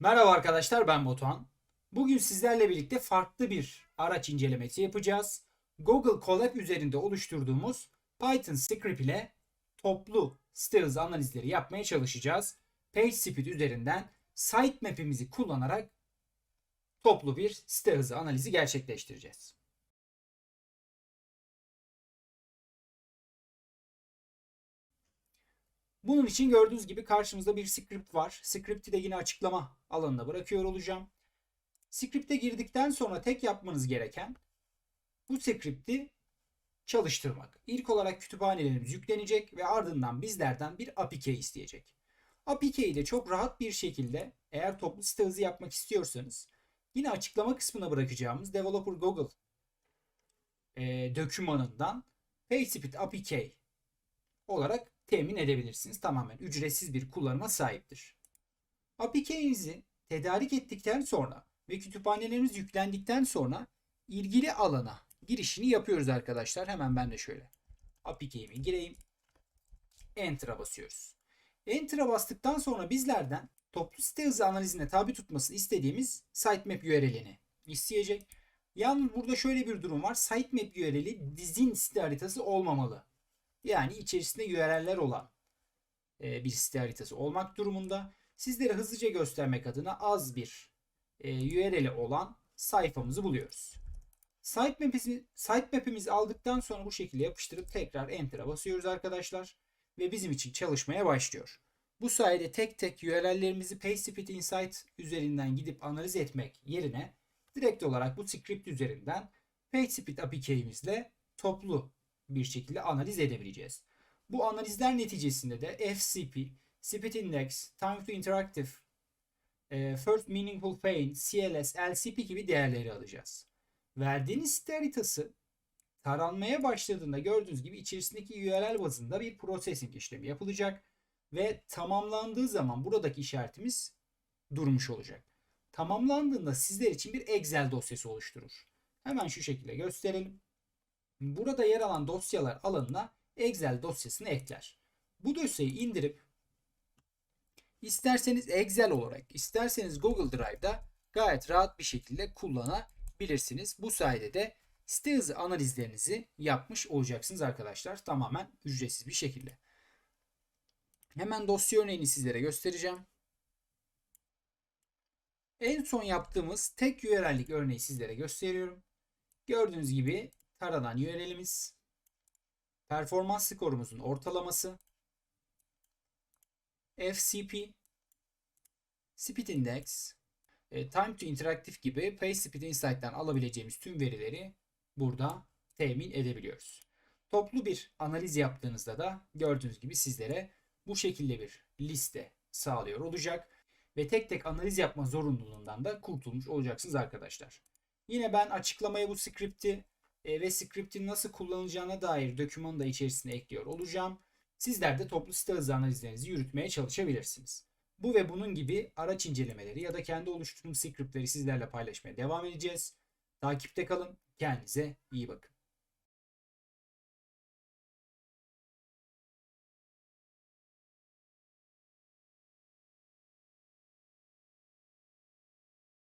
Merhaba arkadaşlar ben Batuhan. Bugün sizlerle birlikte farklı bir araç incelemesi yapacağız. Google Colab üzerinde oluşturduğumuz Python script ile toplu site hızı analizleri yapmaya çalışacağız. PageSpeed üzerinden sitemap'imizi kullanarak toplu bir site hızı analizi gerçekleştireceğiz. Bunun için gördüğünüz gibi karşımızda bir script var. Script'i de yine açıklama alanına bırakıyor olacağım. Script'e girdikten sonra tek yapmanız gereken bu script'i çalıştırmak. İlk olarak kütüphanelerimiz yüklenecek ve ardından bizlerden bir API key isteyecek. API key ile çok rahat bir şekilde eğer toplu site hızı yapmak istiyorsanız yine açıklama kısmına bırakacağımız Developer Google e, dokümanından PageSpeed API key olarak temin edebilirsiniz. Tamamen ücretsiz bir kullanıma sahiptir. API'nizi tedarik ettikten sonra ve kütüphaneleriniz yüklendikten sonra ilgili alana girişini yapıyoruz arkadaşlar. Hemen ben de şöyle API'mi gireyim. Enter'a basıyoruz. Enter'a bastıktan sonra bizlerden toplu site hızı analizine tabi tutmasını istediğimiz sitemap URL'ini isteyecek. Yalnız burada şöyle bir durum var. Sitemap URL'i dizin site haritası olmamalı. Yani içerisinde URL'ler olan e, bir site haritası olmak durumunda. Sizlere hızlıca göstermek adına az bir e, URL'i olan sayfamızı buluyoruz. Sitemap'imizi, sitemap'imizi aldıktan sonra bu şekilde yapıştırıp tekrar Enter'a basıyoruz arkadaşlar. Ve bizim için çalışmaya başlıyor. Bu sayede tek tek URL'lerimizi PageSpeed Insight üzerinden gidip analiz etmek yerine direkt olarak bu script üzerinden PageSpeed API'imizle toplu bir şekilde analiz edebileceğiz. Bu analizler neticesinde de FCP, Speed Index, Time to Interactive, e, First Meaningful Pain, CLS, LCP gibi değerleri alacağız. Verdiğiniz site haritası taranmaya başladığında gördüğünüz gibi içerisindeki URL bazında bir processing işlemi yapılacak ve tamamlandığı zaman buradaki işaretimiz durmuş olacak. Tamamlandığında sizler için bir Excel dosyası oluşturur. Hemen şu şekilde gösterelim. Burada yer alan dosyalar alanına Excel dosyasını ekler. Bu dosyayı indirip isterseniz Excel olarak isterseniz Google Drive'da gayet rahat bir şekilde kullanabilirsiniz. Bu sayede de site hızı analizlerinizi yapmış olacaksınız arkadaşlar. Tamamen ücretsiz bir şekilde. Hemen dosya örneğini sizlere göstereceğim. En son yaptığımız tek URL'lik örneği sizlere gösteriyorum. Gördüğünüz gibi taranan URL'imiz, performans skorumuzun ortalaması, FCP, Speed Index, e, Time to Interactive gibi PageSpeed Insight'tan alabileceğimiz tüm verileri burada temin edebiliyoruz. Toplu bir analiz yaptığınızda da gördüğünüz gibi sizlere bu şekilde bir liste sağlıyor olacak. Ve tek tek analiz yapma zorunluluğundan da kurtulmuş olacaksınız arkadaşlar. Yine ben açıklamaya bu script'i e, ve script'in nasıl kullanılacağına dair dokümanı da içerisine ekliyor olacağım. Sizler de toplu site hızı analizlerinizi yürütmeye çalışabilirsiniz. Bu ve bunun gibi araç incelemeleri ya da kendi oluşturduğum scriptleri sizlerle paylaşmaya devam edeceğiz. Takipte kalın. Kendinize iyi bakın.